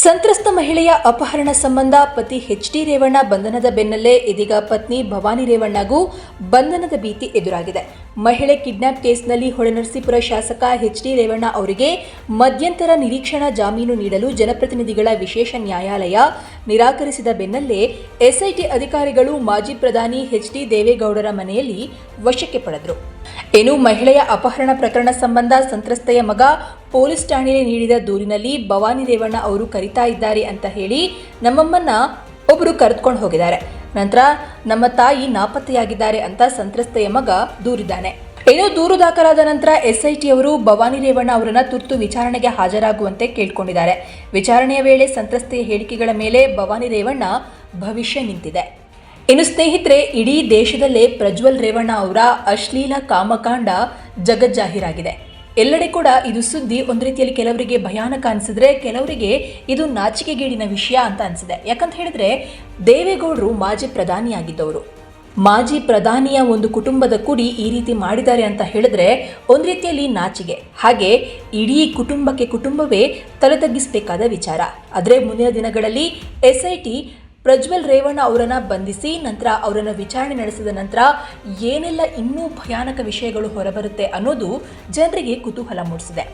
ಸಂತ್ರಸ್ತ ಮಹಿಳೆಯ ಅಪಹರಣ ಸಂಬಂಧ ಪತಿ ಎಚ್ ಡಿ ರೇವಣ್ಣ ಬಂಧನದ ಬೆನ್ನಲ್ಲೇ ಇದೀಗ ಪತ್ನಿ ಭವಾನಿ ರೇವಣ್ಣಗೂ ಬಂಧನದ ಭೀತಿ ಎದುರಾಗಿದೆ. ಮಹಿಳೆ ಕಿಡ್ನಾಪ್ ಕೇಸ್ನಲ್ಲಿ ಹೊಳೆನರಸೀಪುರ ಶಾಸಕ ಎಚ್ ಡಿ ರೇವಣ್ಣ ಅವರಿಗೆ ಮಧ್ಯಂತರ ನಿರೀಕ್ಷಣಾ ಜಾಮೀನು ನೀಡಲು ಜನಪ್ರತಿನಿಧಿಗಳ ವಿಶೇಷ ನ್ಯಾಯಾಲಯ ನಿರಾಕರಿಸಿದ ಬೆನ್ನಲ್ಲೇ ಎಸ್ಐಟಿ ಅಧಿಕಾರಿಗಳು ಮಾಜಿ ಪ್ರಧಾನಿ ಎಚ್ ಡಿ ದೇವೇಗೌಡರ ಮನೆಯಲ್ಲಿ ವಶಕ್ಕೆ ಪಡೆದರು. ಇನ್ನು ಮಹಿಳೆಯ ಅಪಹರಣ ಪ್ರಕರಣ ಸಂಬಂಧ ಸಂತ್ರಸ್ತೆಯ ಮಗ ಪೊಲೀಸ್ ಠಾಣೆಗೆ ನೀಡಿದ ದೂರಿನಲ್ಲಿ ಭವಾನಿ ರೇವಣ್ಣ ಅವರು ಕರಿತಾ ಇದ್ದಾರೆ ಅಂತ ಹೇಳಿ ನಮ್ಮಮ್ಮನ್ನ ಒಬ್ಬರು ಕರೆದುಕೊಂಡು ಹೋಗಿದ್ದಾರೆ. ನಂತರ ನಮ್ಮ ತಾಯಿ ನಾಪತ್ತೆಯಾಗಿದ್ದಾರೆ ಅಂತ ಸಂತ್ರಸ್ತೆಯ ಮಗ ದೂರಿದ್ದಾನೆ. ಏನೋ ದೂರು ದಾಖಲಾದ ನಂತರ ಎಸ್ಐಟಿ ಅವರು ಭವಾನಿ ರೇವಣ್ಣ ಅವರನ್ನ ತುರ್ತು ವಿಚಾರಣೆಗೆ ಹಾಜರಾಗುವಂತೆ ಕೇಳಿಕೊಂಡಿದ್ದಾರೆ. ವಿಚಾರಣೆಯ ವೇಳೆ ಸಂತ್ರಸ್ತೆಯ ಹೇಳಿಕೆಗಳ ಮೇಲೆ ಭವಾನಿ ರೇವಣ್ಣ ಭವಿಷ್ಯ ನಿಂತಿದೆ. ಇನ್ನು ಸ್ನೇಹಿತರೆ, ಇಡೀ ದೇಶದಲ್ಲೇ ಪ್ರಜ್ವಲ್ ರೇವಣ್ಣ ಅವರ ಅಶ್ಲೀಲ ಕಾಮಕಾಂಡ ಜಗಜ್ಜಾಹೀರಾಗಿದೆ. ಎಲ್ಲೆಡೆ ಕೂಡ ಇದು ಸುದ್ದಿ ಒಂದು ರೀತಿಯಲ್ಲಿ ಕೆಲವರಿಗೆ ಭಯಾನಕ ಅನಿಸಿದ್ರೆ ಕೆಲವರಿಗೆ ಇದು ನಾಚಿಕೆಗೇಡಿನ ವಿಷಯ ಅಂತ ಅನಿಸಿದೆ. ಯಾಕಂತ ಹೇಳಿದ್ರೆ ದೇವೇಗೌಡರು ಮಾಜಿ ಪ್ರಧಾನಿಯಾಗಿದ್ದವರು ಮಾಜಿ ಪ್ರಧಾನಿಯ ಒಂದು ಕುಟುಂಬದ ಕುಡಿ ಈ ರೀತಿ ಮಾಡಿದ್ದಾರೆ ಅಂತ ಹೇಳಿದ್ರೆ ಒಂದು ರೀತಿಯಲ್ಲಿ ನಾಚಿಗೆ ಹಾಗೆ ಇಡೀ ಕುಟುಂಬಕ್ಕೆ ಕುಟುಂಬವೇ ತಲೆ ತಗ್ಗಿಸಬೇಕಾದ ವಿಚಾರ. ಆದರೆ ಮುಂದಿನ ದಿನಗಳಲ್ಲಿ S I T Prajwal Revanna ಅವರನ್ನ ಬಂಧಿಸಿ ನಂತರ ಅವರನ್ನು ವಿಚಾರಣೆ ನಡೆಸಿದ ನಂತರ ಏನೆಲ್ಲ ಇನ್ನೂ ಭಯಾನಕ ವಿಷಯಗಳು ಹೊರಬರುತ್ತೆ ಅನ್ನೋದು ಜನರಿಗೆ ಕುತೂಹಲ ಮೂಡಿಸಿದೆ.